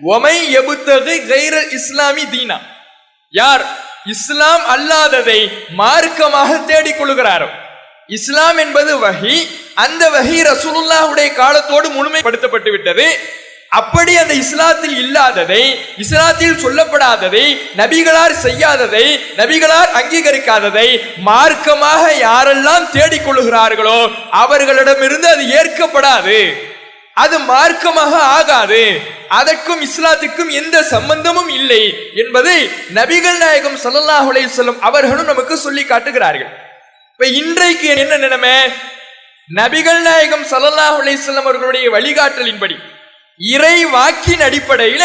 ஒமை எபுத்தகு கைர இஸ்லாமி தீனா யார்? இஸ்லாம் அல்லாததை மார்க்கமாக தேடிக் கொள்கிறாரோ இஸ்லாம் என்பது வகி அந்த வகி ரசூலுல்லாஹுடைய காலத்தோடு முழுமைப்படுத்தப்பட்டு விட்டது அப்படி அந்த இஸ்லாத்தில் இல்லாததை இஸ்லாத்தில் சொல்லப்படாததை நபிகளார் செய்யாததை நபிகளார் அங்கீகரிக்காததை மார்க்கமாக யாரெல்லாம் தேடிக் கொள்ளுகிறார்களோ அவர்களிடமிருந்து அது ஏற்கப்படாது. அது மார்க்கமாக ஆகாது. அதற்கும் இஸ்லாத்துக்கும் எந்த சம்பந்தமும் இல்லை என்பதை நபிகள் நாயகம் ஸல்லல்லாஹு அலைஹி அவர்களும் நமக்கு சொல்லி காட்டுகிறார்கள். இப்ப இன்றைக்கு என்ன நிலைமை? நபிகள் நாயகம் ஸல்லல்லாஹு அலைஹி வஸல்லம் அவர்களுடைய வழிகாட்டலின்படி இறை வாக்கின் அடிப்படையில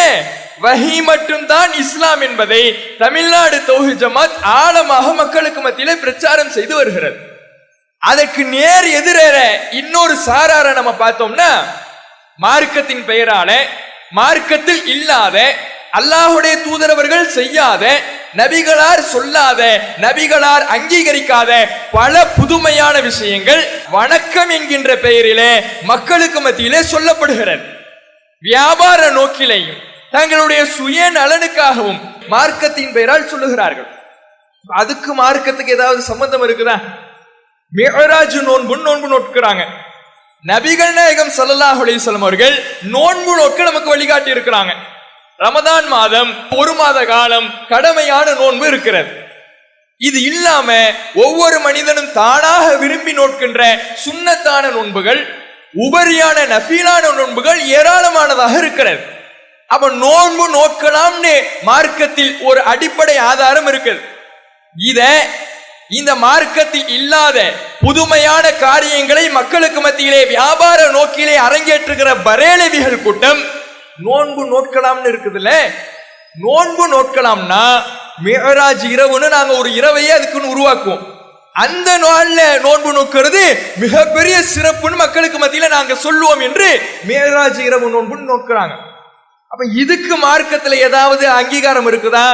வகி மட்டும்தான் இஸ்லாம் என்பதை தமிழ்நாடு தௌஹி ஜமாத் ஆழமாக மக்களுக்கு மத்தியில பிரச்சாரம் செய்து வருகிறது. அதற்கு நேர் எதிரேற இன்னொரு சாராரை நம்ம பார்த்தோம்னா மார்க்கத்தின் பெயரால மார்க்கத்தில் இல்லாத அல்லாஹுடைய தூதரவர்கள் செய்யாத நபிகளார் சொல்லாத நபிகளார் அங்கீகரிக்காத பல புதுமையான விஷயங்கள் வணக்கம் என்கின்ற பெயரிலே மக்களுக்கு மத்தியிலே சொல்லப்படுகிறது. வியாபார நோக்கிலையும் தங்களுடைய சுய நலனுக்காகவும் மார்க்கத்தின் பெயரால் சொல்லுகிறார்கள். அதுக்கு மார்க்கத்துக்கு ஏதாவது சம்பந்தம் இருக்குதா? மிகராஜ் நோன்பு நோன்பு நோட்கிறாங்க. நபிகள் நாயகம் ஸல்லல்லாஹு அலைஹி அவர்கள் நோன்பு நோக்க நமக்கு வழிகாட்டி இருக்கிறாங்க. ரமதான் மாதம் ஒரு மாத காலம் கடமையான நோன்பு இருக்கிறது. இது இல்லாம ஒவ்வொரு மனிதனும் தானாக விரும்பி நோக்கின்ற சுண்ணத்தான நோன்புகள் உபரியான நஃபீலான நோன்புகள் ஏராளமானதாக இருக்கிறது. அப்ப நோன்பு நோக்கலாம்னு மார்க்கத்தில் ஒரு அடிப்படை ஆதாரம் இருக்குது. இத இந்த மார்க்கத்தில் இல்லாத புதுமையான காரியங்களை மக்களுக்கு மத்தியிலே வியாபார நோக்கிலே அரங்கேற்றுகிற பரேலவிகள் கூட்டம் நோன்பு நோட்கலாம்னு இருக்குதுல்ல? நோன்பு நோட்கலாம்னா மிகராஜ் இரவுன்னு நாங்க ஒரு இரவையே அதுக்குன்னு உருவாக்குவோம். அந்த நாள்ல நோன்பு நோக்கிறது மிகப்பெரிய சிறப்புன்னு மக்களுக்கு மத்தியில நாங்க சொல்லுவோம் என்று மேராஜ் இரவு நோன்புன்னு நோக்குறாங்க. அப்ப இதுக்கு மார்க்கத்துல ஏதாவது அங்கீகாரம் இருக்குதா?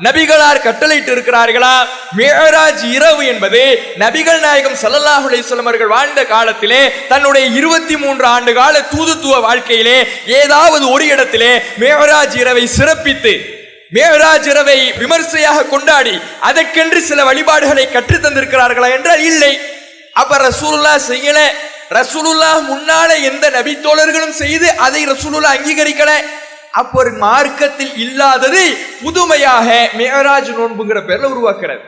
நபிகளார் கட்டளையிட்டு இருக்கிறார்களா மேராஜ் இரவு என்பது நபிகள் நாயகம் ஸல்லல்லாஹு அவர்கள் வாழ்ந்த காலத்திலே தன்னுடைய இருபத்தி மூன்று ஆண்டு கால தூதுத்துவ வாழ்க்கையிலே ஏதாவது ஒரு இடத்திலே மேராஜ் இரவை சிறப்பித்து மேராஜ் இரவை விமர்சையாக கொண்டாடி அதற்கென்று சில வழிபாடுகளை கற்றுத் தந்திருக்கிறார்களா என்றால் இல்லை. அப்ப ரசூலுல்லா செய்யல. ரசூலுல்லா முன்னால எந்த நபி தோழர்களும் செய்து அதை ரசூலுல்லா அங்கீகரிக்கல. அப்போ ஒரு மார்க்கத்தில் இல்லாதது புதுமையாக மேராஜ் நோன்புங்கிற பேர்ல உருவாக்குறது